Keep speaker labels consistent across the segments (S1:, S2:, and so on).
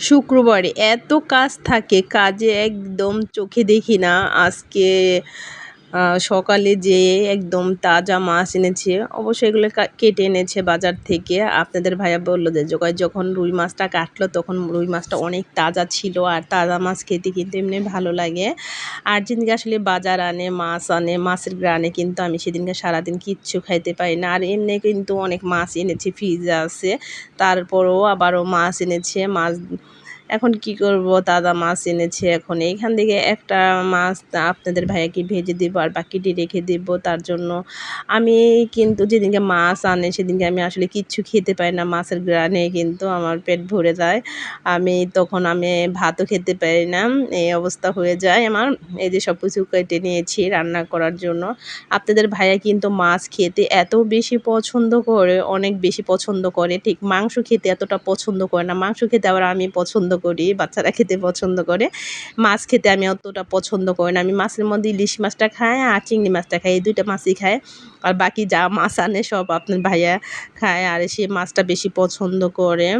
S1: শুক্রবারে। এত কাজ থাকে কাজে একদম চোখে দেখি না। আজকে সকালে যেয়ে একদম তাজা মাছ এনেছে। অবশ্যই এগুলো কেটে এনেছে বাজার থেকে। আপনাদের ভাইয়া বলল যে যখন রুই মাছটা কাটলো, তখন রুই মাছটা অনেক তাজা ছিল আর তাজা মাছ খেতে কিন্তু এমনি ভালো লাগে। আর যেদিনকে আসলে বাজার আনে, মাছ আনে, মাছের গ্রানে কিন্তু আমি সেদিনকে সারাদিন কিচ্ছু খাইতে পারি না। আর এমনি কিন্তু অনেক মাছ এনেছে, ফ্রিজে আছে। তারপরেও আবারও মাছ এনেছে, মাছ এখন কি করব? দাদা মাছ এনেছে এখন। এইখান থেকে একটা মাছ আপনাদের ভাইয়াকে ভেজে দেবো আর বাকিটি রেখে দেব। তার জন্য আমি কিন্তু যেদিনকে মাছ আনে সেদিনকে আমি আসলে কিচ্ছু খেতে পাই না। মাছের গ্রানে কিন্তু আমার পেট ভরে যায়। আমি তখন আমি ভাতও খেতে পারি না। এই অবস্থা হয়ে যায় আমার। এই যে সব কিছু কেটে নিয়েছি রান্না করার জন্য। আপনাদের ভাইয়া কিন্তু মাছ খেতে এত বেশি পছন্দ করে, অনেক বেশি পছন্দ করে। ঠিক মাংস খেতে এতটা পছন্দ করে না। মাংস খেতে আবার আমি পছন্দ করি, বাচ্চারা খেতে পছন্দ করে। মাছ খেতে আমি অতটা পছন্দ করি না। আমি মাছের মধ্যে ইলিশ মাছটা খাই আর চিংড়ি মাছটা খাই, এই দুইটা মাছই খাই। আর বাকি যা মাছ আনে সব আপনার ভাইয়া খায় আর সে মাছটা বেশি পছন্দ করে।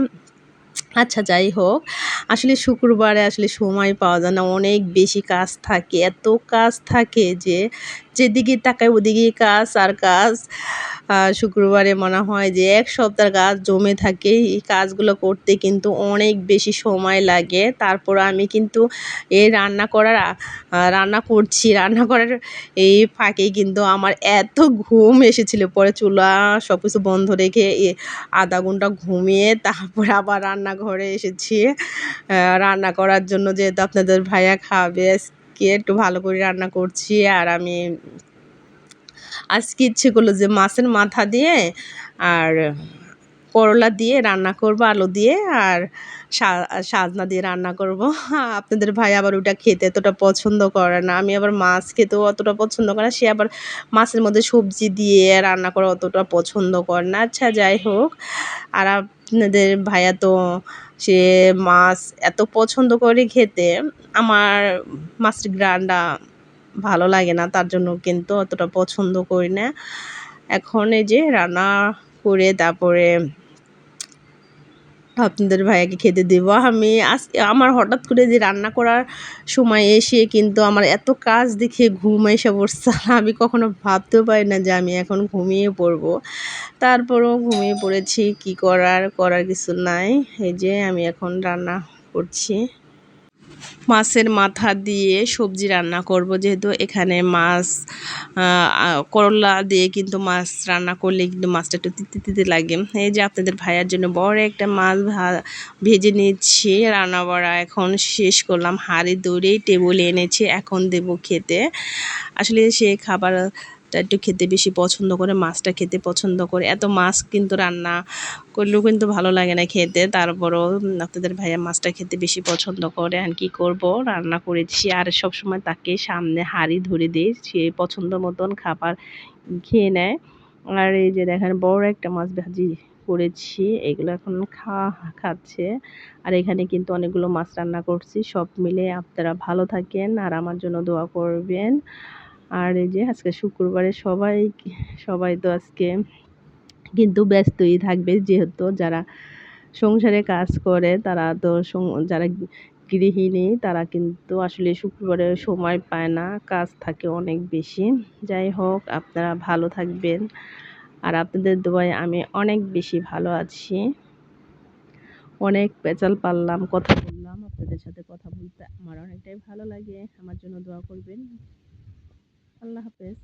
S1: আচ্ছা যাই হোক, আসলে শুক্রবারে আসলে সময় পাওয়া যায় না। অনেক বেশি কাজ থাকে, এত কাজ থাকে যে, যেদিকে তাকায় ওদিকে কাজ আর কাজ। শুক্রবারে মনে হয় যে এক সপ্তাহ কাজ জমে থাকে, এই কাজগুলো করতে কিন্তু অনেক বেশি সময় লাগে। তারপর আমি কিন্তু এই রান্না করার রান্না করছি, রান্না করার এই ফাঁকে কিন্তু আমার এত ঘুম এসেছিল। পরে চুলা সব কিছু বন্ধ রেখে আধা ঘণ্টা ঘুমিয়ে তারপর আবার রান্নাঘরে এসেছি। রান্না করার জন্য যেহেতু আপনাদের ভাইয়া খাবে, আজকে একটু ভালো করে রান্না করছি আর আমি আজকে ইচ্ছে করল যে মাছের মাথা দিয়ে আর করলা দিয়ে রান্না করব, আলু দিয়ে আর সাজনা দিয়ে রান্না করব। আপনাদের ভাই আবার ওটা খেতে এতটা পছন্দ করে না। আমি আবার মাছ খেতেও অতটা পছন্দ করে না। সে আবার মাছের মধ্যে সবজি দিয়ে রান্না করা অতটা পছন্দ করে না। আচ্ছা যাই হোক। আর আপনাদের ভাইয়া তো সে মাছ এত পছন্দ করে খেতে। আমার মাছের গ্রানটা ভালো লাগে না, তার জন্য কিন্তু অতটা পছন্দ করি না। এখন এই যে রান্না করে তারপরে আপনাদের ভাইয়াকে খেতে দেব। আমি আজ আমার হঠাৎ করে যে রান্না করার সময় এসে কিন্তু আমার এত কাজ দেখে ঘুম এসে পড়ছে, আমি কখনো ভাবতেও পারি না যে আমি এখন ঘুমিয়ে পড়ব। তারপরেও ঘুমিয়ে পড়েছি, কি করার করার কিছু নাই। এই যে আমি এখন রান্না করছি। মাছের মাথা দিয়ে সবজি রান্না করব। যেহেতু এখানে মাছ করলা দিয়ে কিন্তু মাছ রান্না করলে কিন্তু মাছটা একটু তিতে তিতে লাগে। এই যে আপনাদের ভাইয়ার জন্য বড় একটা মাছ ভেজে নিচ্ছি, রান্না বড়া এখন শেষ করলাম। হাড়ি দৌড়েই টেবলে এনেছে, এখন দেব খেতে। আসলে সে খাবার একটু খেতে বেশি পছন্দ করে, মাছটা খেতে পছন্দ করে। এত মাছ কিন্তু রান্না করলেও কিন্তু ভালো লাগে না খেতে। তারপরও আপনাদের ভাইয়া মাছটা খেতে বেশি পছন্দ করে। আর কি করব? রান্না করেছি আর সব সময় তাকে সামনে হাড়ি ধরে দিই। সে পছন্দ মতন খাবার খেয়ে নেয়। আর এই যে দেখেন, বড় একটা মাছ ভাজি করেছি। এগুলো এখন খাওয়া খাচ্ছে। আর এখানে কিন্তু অনেকগুলো মাছ রান্না করছি। সব মিলে আপনারা ভালো থাকেন। আর আমার জন্য দোয়া করবেন। আর এই যে আজকে শুক্রবারে সবাই সবাই তো আজকে কিন্তু ব্যস্তই থাকবে, যেহেতু যারা সংসারে কাজ করে তারা তো যারা গৃহিণী তারা কিন্তু আসলে শুক্রবারে সময় পায় না, কাজ থাকে অনেক বেশি। যাই হোক, আপনারা ভালো থাকবেন। আর আপনাদের দোয়ায় আমি অনেক বেশি ভালো আছি। অনেক পেঁচাল পারলাম, কথা বললাম, আপনাদের সাথে কথা বলতে আমার অনেকটাই ভালো লাগে। আমার জন্য দোয়া করবেন। আল্লাহ হাফেজ।